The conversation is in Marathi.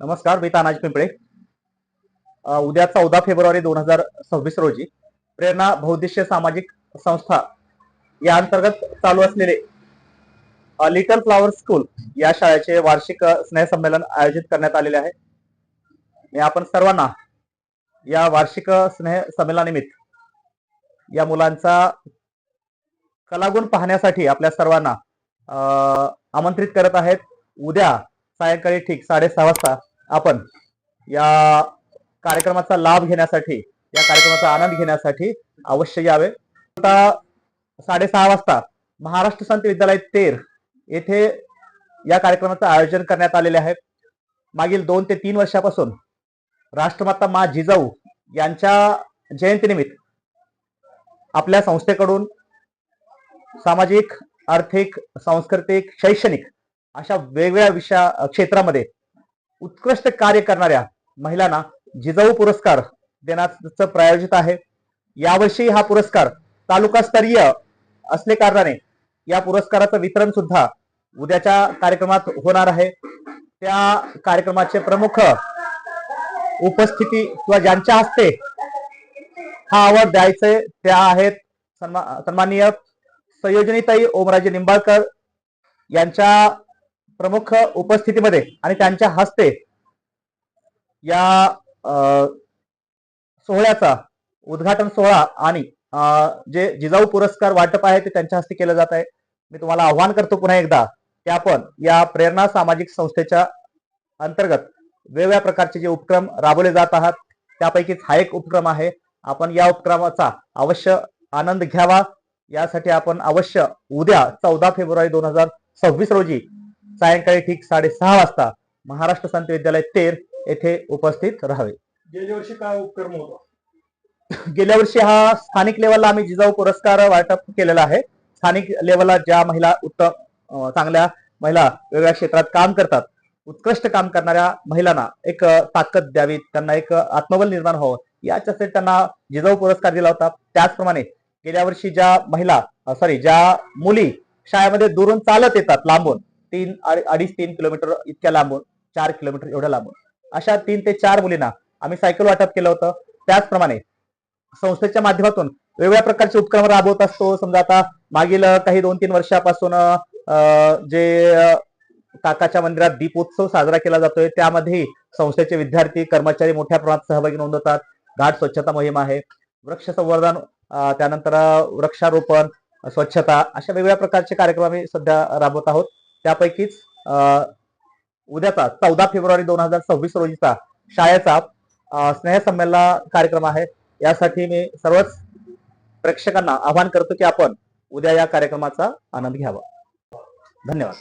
नमस्कार मी तानाजी पिंपळे. उद्या चौदा फेब्रुवारी दोन हजार सव्वीस रोजी प्रेरणा बहुद्देशीय सामाजिक संस्था या अंतर्गत चालू असलेले लिटल फ्लॉवर स्कूल या शाळेचे वार्षिक स्नेहसंमेलन आयोजित करण्यात आलेले आहे. मी आपण सर्वांना या वार्षिक स्नेह संमेलनानिमित्त या मुलांचा कलागुण पाहण्यासाठी आपल्या सर्वांना आमंत्रित करत आहेत. उद्या सायंकाळी ठीक साडेसहा वाजता आपण या कार्यक्रमाचा लाभ घेण्यासाठी या कार्यक्रमाचा आनंद घेण्यासाठी अवश्य यावे. आता साडेसहा वाजता महाराष्ट्र संत विद्यालय तेर येथे या कार्यक्रमाचं आयोजन करण्यात आलेले आहे. मागील दोन ते तीन वर्षापासून राष्ट्रमाता मा जिजाऊ यांच्या जयंतीनिमित्त आपल्या संस्थेकडून सामाजिक आर्थिक सांस्कृतिक शैक्षणिक अशा वेगवेगळ्या विषया क्षेत्रामध्ये उत्कृष्ट कार्य करणाऱ्या महिलांना जिजाऊ पुरस्कार देण्याचं प्रायोजित आहे. यावर्षी हा पुरस्कार तालुकास्तरीय असले कारणाने या पुरस्काराचं वितरण सुद्धा उद्याच्या कार्यक्रमात होणार आहे. त्या कार्यक्रमाचे प्रमुख उपस्थिती किंवा ज्यांच्या हस्ते हा अवॉर्ड द्यायचे त्या आहेत सन्मा सन्माननीय संयोजनीताई ओमराजे निंबाळकर यांच्या प्रमुख उपस्थितीमध्ये आणि त्यांच्या हस्ते या सोहळ्याचा उद्घाटन सोहळा आणि जे जिजाऊ पुरस्कार वाटप आहे ते त्यांच्या हस्ते केलं जात आहे. मी तुम्हाला आव्हान करतो पुन्हा एकदा की आपण या प्रेरणा सामाजिक संस्थेच्या अंतर्गत वेगवेगळ्या प्रकारचे जे उपक्रम राबवले जात आहात त्यापैकीच हा एक उपक्रम आहे. आपण या उपक्रमाचा अवश्य आनंद घ्यावा. यासाठी आपण अवश्य उद्या चौदा फेब्रुवारी दोन हजार सव्वीस रोजी सायंकाळी ठीक साडेसहा वाजता महाराष्ट्र संत विद्यालय तेर येथे उपस्थित राहावे. गेल्या वर्षी काय उपक्रम होता? गेल्या वर्षी हा स्थानिक लेवलला आम्ही जिजाऊ पुरस्कार वाटप केलेला आहे. स्थानिक लेवलला ज्या महिला उत्तम चांगल्या महिला वेगवेगळ्या क्षेत्रात काम करतात उत्कृष्ट काम करणाऱ्या महिलांना एक ताकद द्यावी त्यांना एक आत्मबल निर्माण व्हावं याच्यासाठी त्यांना जिजाऊ पुरस्कार दिला होता. त्याचप्रमाणे गेल्या वर्षी ज्या महिला सॉरी ज्या मुली शाळेमध्ये दुरून चालत येतात लांबून तीन अडीच तीन किलोमीटर इतक्या लांबून चार किलोमीटर एवढ्या लांबून. अशा तीन ते चार मुलींना आम्ही सायकल वाटप केलं होतं. त्याचप्रमाणे संस्थेच्या माध्यमातून वेगवेगळ्या प्रकारचे उपक्रम राबवत असतो. समजा आता मागील काही दोन तीन वर्षापासून अं, जे काकाच्या मंदिरात दीपोत्सव साजरा केला जातोय. त्यामध्ये संस्थेचे विद्यार्थी कर्मचारी मोठ्या प्रमाणात सहभागी नोंदवतात घाट स्वच्छता मोहीम आहे. वृक्ष संवर्धन त्यानंतर वृक्षारोपण स्वच्छता अशा वेगवेगळ्या प्रकारचे कार्यक्रम आम्ही सध्या राबवत आहोत. त्यापैकीच अं, उद्याचा चौदा फेब्रुवारी दोन हजार सव्वीस रोजीचा शाळेचा स्नेहसंमेलना स्नेहसंमेलन कार्यक्रम आहे. यासाठी मी सर्वच प्रेक्षकांना आवाहन करतो की आपण उद्या या कार्यक्रमाचा आनंद घ्यावा. धन्यवाद.